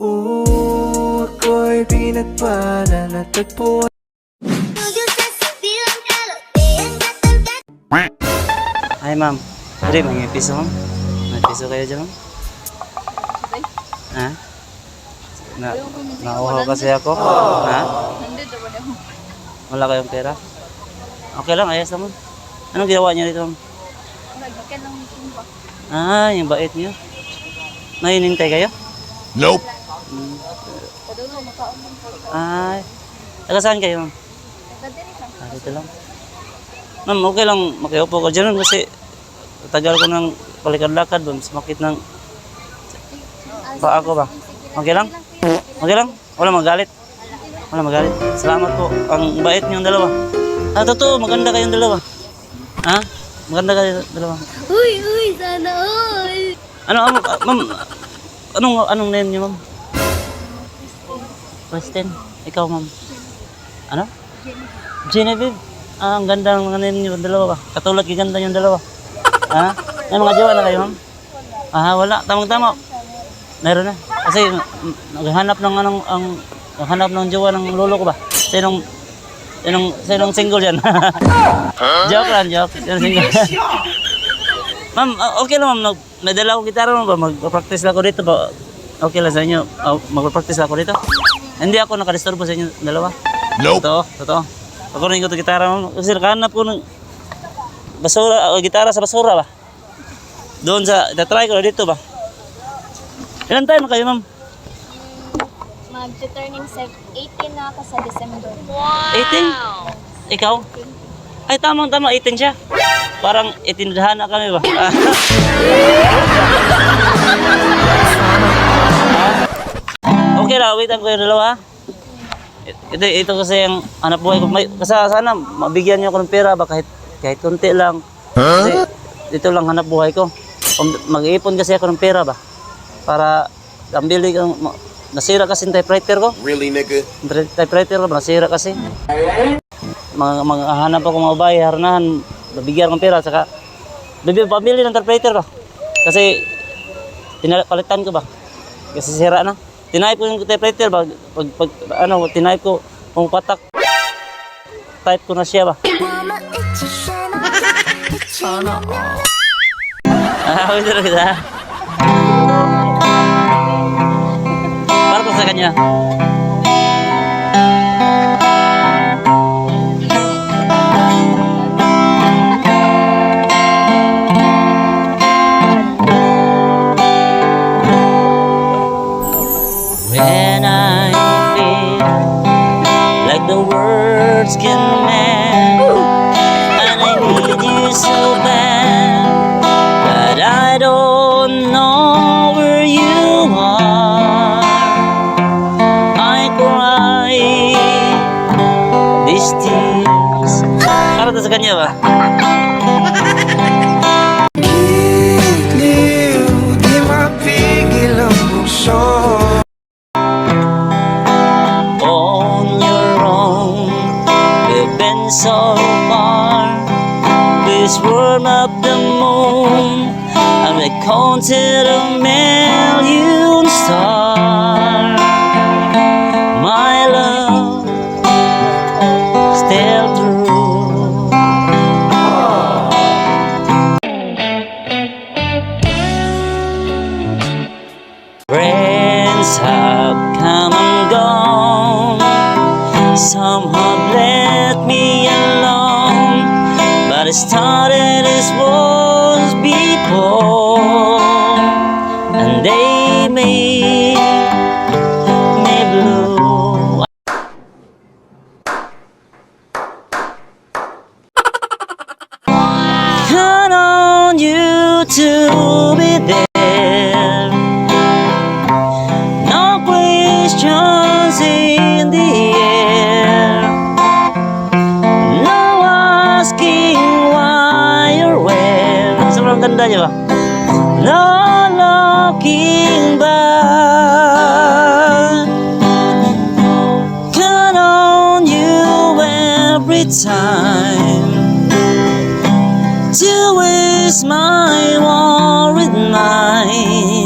Oo, ako'y pinagpala natagpuan Ay, ma'am. Pwede, may piso, ma'am. May piso kayo dyan, ma'am? Ha? Na, nauhaw kasi ako. Ha? Wala kayong pera? Okay lang, ayos ma'am. Anong ginawa niyo dito, ma'am? Nagkakal lang yung? Ah, yung bait niyo. Nainintay kayo? Nope. Pagka. Ay. Taga saan kayo. Ah, dito lang. Ma'am, okay lang makiupo ka dyan kasi tagal ko ng palikad-lakad ba, mas makit ng paa ko ba? Okay lang? Okay lang? Wala magalit? Wala magalit? Salamat po. Ang bait niyong dalawa. Ah, totoo, maganda kayong dalawa. Ha? Maganda kayong dalawa. Uy, uy, sana all. Ano, ano, ma'am, anong, anong name niyo, ma'am? Kristen. Ikaw, ma'am. Ano? Genevieve. Ah, ang ganda ng mga name niyo, dalawa? Katulad kay ganda yung dalawa. Ha? May mga jowa na kayo, ma'am? Ah, wala. Tamang-tama. Meron na. Kasi mm, naghanap ng anong, ang, naghanap ng jowa ng lolo ko ba? Sinong, sinong, sinong single yan? joke lang, joke. Sinong single? Ma'am, ah, okay lang ma'am. May dala akong gitara ma'am ba? Mag-practice lang ako dito ba? Okay lang sa inyo. Ah, mag-practice lang ako dito. Hindi ako nakadisturbo sa inyo dalawa. Nope. Totoo, totoo. Ako rin ko ito gitara ma'am. Kasi nakahanap ko ng basura, o gitara sa basura ba? Doon sa, try ko na dito ba? Ilan tayo na kayo ma'am? Mag-turning 18 na ako sa December. 18? Ikaw? Ay, tamang tama, 18 siya. Parang itindahan na kami ba? okay lang, wait ko yung dalawa. Ito, ito kasi yung anak buhay ko. May, kasi sana mabigyan niyo ako ng pera ba kahit, kahit konti lang. Kasi ito lang hanap buhay ko. Mag-iipon kasi ako ng pera ba? Para ang bili ko, nasira kasi yung typewriter ko. Really, nigga? Type- typewriter ko, nasira kasi. Mga, mga hanap ako mga bahay, haranahan, babigyan ng pera, saka bibili pamili ng typewriter ko. Kasi tinapalitan ko ba? Kasi sira na. Tinayip ko yung typewriter ba? Pag, pag ano, tinayip ko, kung patak, type ko na siya ba? Ah, wait lang kita. Para po sa kanya. Words can mend And I need you so bad. But I don't know where you are. I cry these tears. Para to sa kanya ba? Moon, and we counted a million stars. My love, still true. Friends have come and gone. Some have left me alone. But it started nyo ba? Lalaking ba? Count on you every time To is my worried mind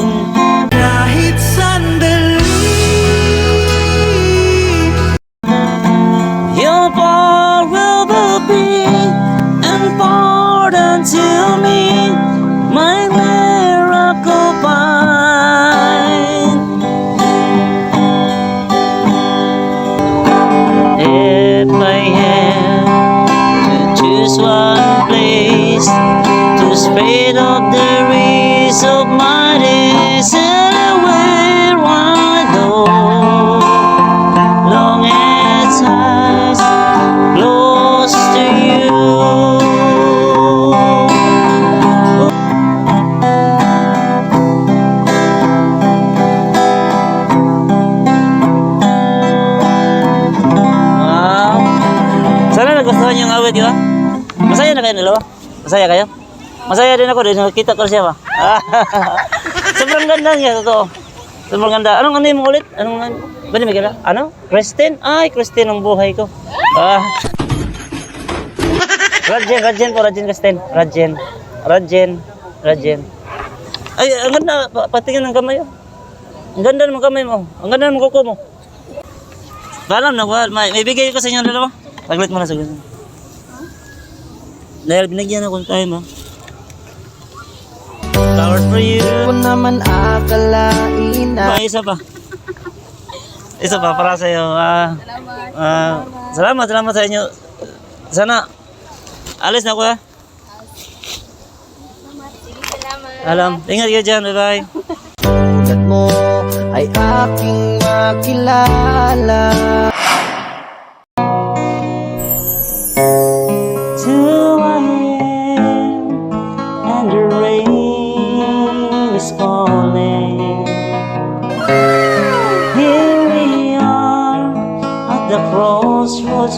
Ka? Masaya na kayo dalawa? Masaya kayo? Masaya din ako din. Nakita ko siya ba? Sobrang ganda niya, totoo. Sobrang ganda. Anong ano mo ulit? Anong ano? Bali may kila? Ano? Kristen? Ay, Kristen ang buhay ko. Ah. Radjen, Radjen po, Radjen Kristen. Radjen. Radjen. Radjen. Ay, ang ganda. Pa- Patingin ng kamay. oh. Ang ganda ng kamay mo. Ang ganda ng kuko mo. Balam na. May, may bigay ko sa inyo dalawa. Saglit mo na, saglit mo. Dahil binigyan ako ng time, ha. Flowers for you. Ko naman akalain na Pa, isa pa. Isa pa para sa iyo. Ah, ah, salamat, salamat sa inyo. Sana alis na ako ha. Salamat. Alam, ingat kayo dyan. Bye-bye. Tulad mo ay aking makilala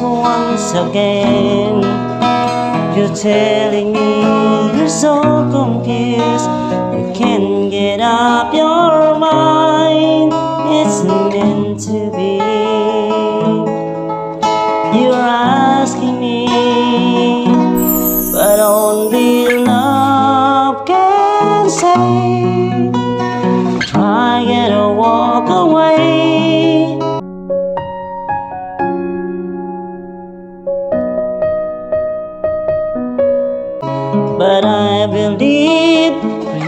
once again. You're telling me you're so confused. You can't get up your mind. It's meant to be. You're asking me, But I believe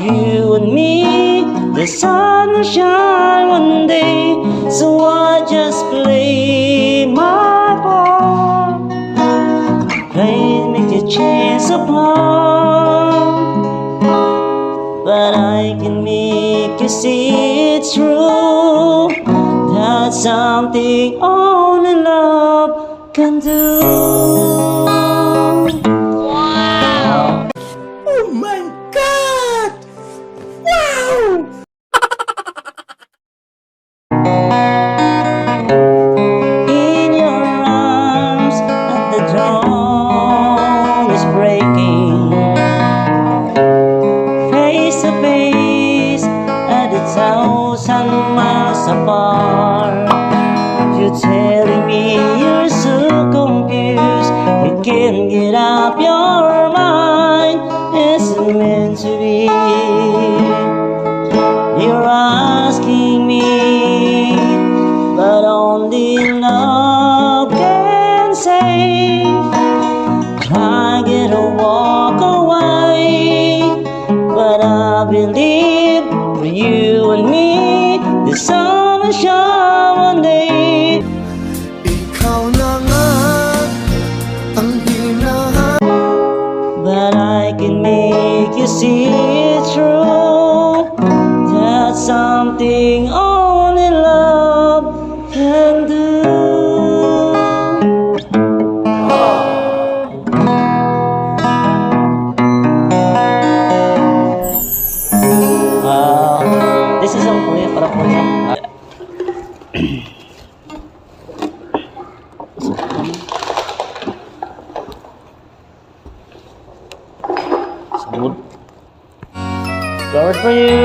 you and me, the sun will shine one day. So I just play my part. Play, make a chance apart. But I can make you see it's true. That's something only love can do. You're telling me you're so confused you can't get up your mind. It's meant to be. You're asking me but only love can save. Try get a walk away, but I believe for you and me, the sun will shine I can make you see it's true. That's something only love can do. Ah, this is ang kuya para po sa for you.